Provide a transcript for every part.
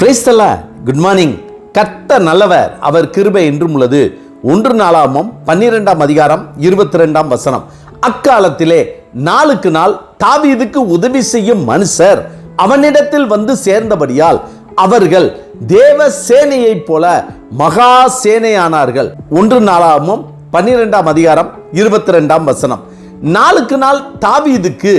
கிரைஸ்தல good morning கத்த நல்லவர் அவர் கிருபை என்றும் உள்ளது. ஒன்று நாளாமம் பன்னிரெண்டாம் அதிகாரம் இருபத்தி ரெண்டாம் வசனம். அக்காலத்திலே நாளுக்கு நாள் தாவீதுக்கு உதவி செய்யும் மனுஷர் அவனிடத்தில் வந்து சேர்ந்தபடியால் அவர்கள் தேவ சேனையைப் போல மகா சேனையானார்கள். ஒன்று நாளாமும் பன்னிரெண்டாம் அதிகாரம் இருபத்தி ரெண்டாம் வசனம். நாளுக்கு நாள் தாவீதுக்கு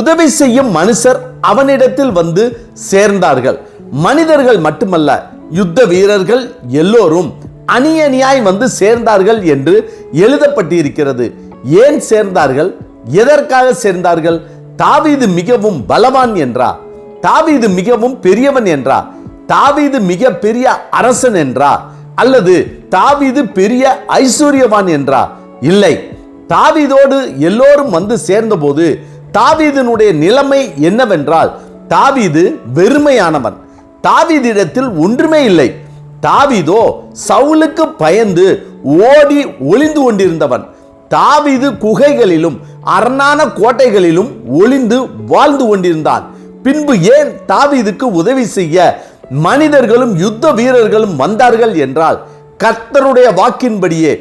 உதவி செய்யும் மனுஷர் அவனிடத்தில் வந்து சேர்ந்தார்கள். மனிதர்கள் மட்டுமல்ல யுத்த வீரர்கள் எல்லோரும் அணி அணியாய் வந்து சேர்ந்தார்கள் என்று எழுதப்பட்டிருக்கிறது. ஏன் சேர்ந்தார்கள்? எதற்காக சேர்ந்தார்கள்? தாவீது மிகவும் பலவான் என்றா? தாவீது மிகவும் பெரியவன் என்றா? தாவீது மிக பெரிய அரசன் என்றா? அல்லது தாவீது பெரிய ஐஸ்வர்யவான் என்றா? இல்லை. தாவீதோடு எல்லோரும் வந்து சேர்ந்தபோது தாவீதினுடைய நிலைமை என்னவென்றால் தாவீது வெறுமையானவன். தாவீதிடத்தில் ஒன்றுமே இல்லை. தாவீதோ சவுலுக்கு பயந்து ஓடி ஒளிந்து கொண்டிருந்தவன். தாவீது குகைகளிலும் அரணான கோட்டைகளிலும் ஒளிந்து வாழ்ந்து கொண்டிருந்தான். பின்பு ஏன் தாவீதுக்கு உதவி செய்ய மனிதர்களும் யுத்த வீரர்களும் வந்தார்கள் என்றால் கர்த்தருடைய வாக்கின்படியே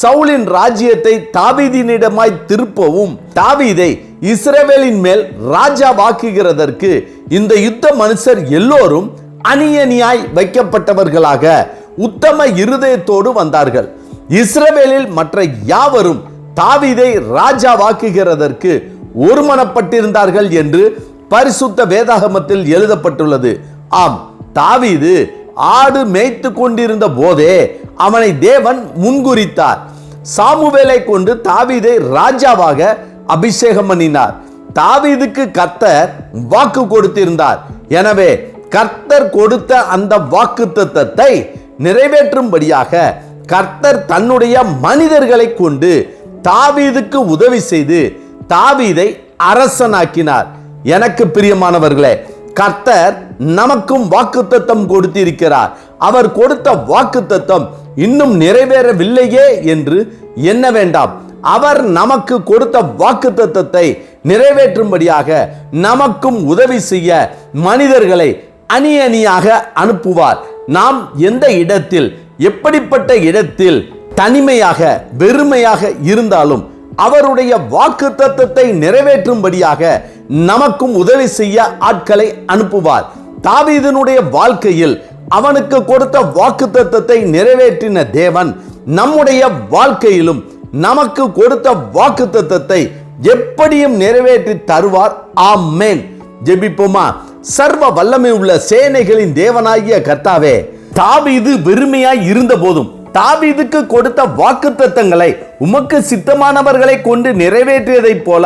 சவுலின் ராஜ்யத்தை தாவீதினிடமாய் திருப்பவும் தாவீதை இஸ்ரவேலின் மேல் ராஜா வாக்குகிறதற்கு இந்த யுத்த மனுஷர் எல்லோரும் அணியணியாய் வைக்கப்பட்டவர்களாக உத்தம இருதயத்தோடு வந்தார்கள். இஸ்ரவேலில் மற்ற யாவரும் தாவீதை ராஜாவாக்குகிறதற்கு ஒருமனப்பட்டிருந்தார்கள் என்று பரிசுத்த வேதாகமத்தில் எழுதப்பட்டுள்ளது. ஆம் தாவீது ஆடு மேய்த்து கொண்டிருந்த போதே அவனை தேவன் முன்குறித்தார். சாமுவேலை கொண்டு தாவீதை ராஜாவாக அபிஷேகம் பண்ணினார். தாவீதுக்கு கத்தர் வாக்கு கொடுத்திருந்தார். எனவே கர்த்தர் கொடுத்த அந்த வாக்கு தத்தத்தை நிறைவேற்றும்படியாக கர்த்தர் தன்னுடைய மனிதர்களை கொண்டு தாவீதுக்கு உதவி செய்து தாவீதை அரசனாக்கினார். எனக்கு பிரியமானவர்களே கர்த்தர் நமக்கும் வாக்குத்தத்தம் கொடுத்திருக்கிறார். அவர் கொடுத்த வாக்குத்தத்தம் இன்னும் நிறைவேறவில்லையே என்று எண்ண வேண்டாம். அவர் நமக்கு கொடுத்த வாக்குத்தத்தத்தை நிறைவேற்றும்படியாக நமக்கும் உதவி செய்ய மனிதர்களை அணி அணியாக அனுப்புவார். நாம் எந்த இடத்தில் எப்படிப்பட்ட இடத்தில் தனிமையாக வெறுமையாக இருந்தாலும் அவருடைய வாக்கு தத்தத்தை நிறைவேற்றும்படியாக நமக்கும் உதவி செய்ய ஆட்களை அனுப்புவார். தாவீதனுடைய வாழ்க்கையில் அவனுக்கு கொடுத்த வாக்கு தத்தத்தை நிறைவேற்றின தேவன் நம்முடைய வாழ்க்கையிலும் நமக்கு கொடுத்த வாக்கு தத்தத்தை எப்படியும் நிறைவேற்றி தருவார். ஆமேன். ஜெபிப்போமா? சர்வ வல்லமை உள்ள சேனைகளின் தேவனாகிய கர்த்தாவே தாவீது வெறுமையாய் இருந்த போதும் தாவீதுக்கு கொடுத்த வாக்கு தத்தங்களை உமக்கு சித்தமானவர்களை கொண்டு நிறைவேற்றியதைப் போல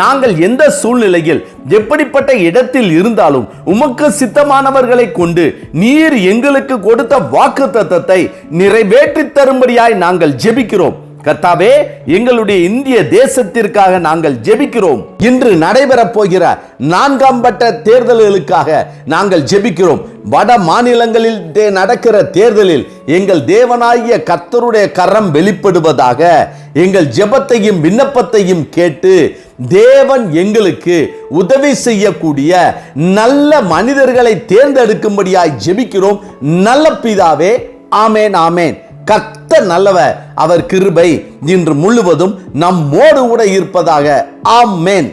நாங்கள் எந்த சூழ்நிலையில் எப்படிப்பட்ட இடத்தில் இருந்தாலும் உமக்கு சித்தமானவர்களை கொண்டு நீர் எங்களுக்கு கொடுத்த வாக்கு தத்தத்தை நிறைவேற்றி தரும்படியாய் நாங்கள் ஜெபிக்கிறோம். கர்த்தாவே எங்களுடைய இந்திய தேசத்திற்காக நாங்கள் ஜெபிக்கிறோம். இன்று நடைபெற போகிற நான்காம் பட்ட தேர்தல்களுக்காக நாங்கள் ஜெபிக்கிறோம். வட மாநிலங்களில் நடக்கிற தேர்தலில் எங்கள் தேவனாகிய கர்த்தருடைய கரம் வெளிப்படுவதாக எங்கள் ஜெபத்தையும் விண்ணப்பத்தையும் கேட்டு தேவன் எங்களுக்கு உதவி செய்யக்கூடிய நல்ல மனிதர்களை தேர்ந்தெடுக்கும்படியாய் ஜெபிக்கிறோம். நல்ல பிதாவே ஆமேன் ஆமேன். கத்த நல்லவர் அவர் கிருபை இன்று முழுவதும் நம்மோடு கூட இருப்பதாக. ஆமென்.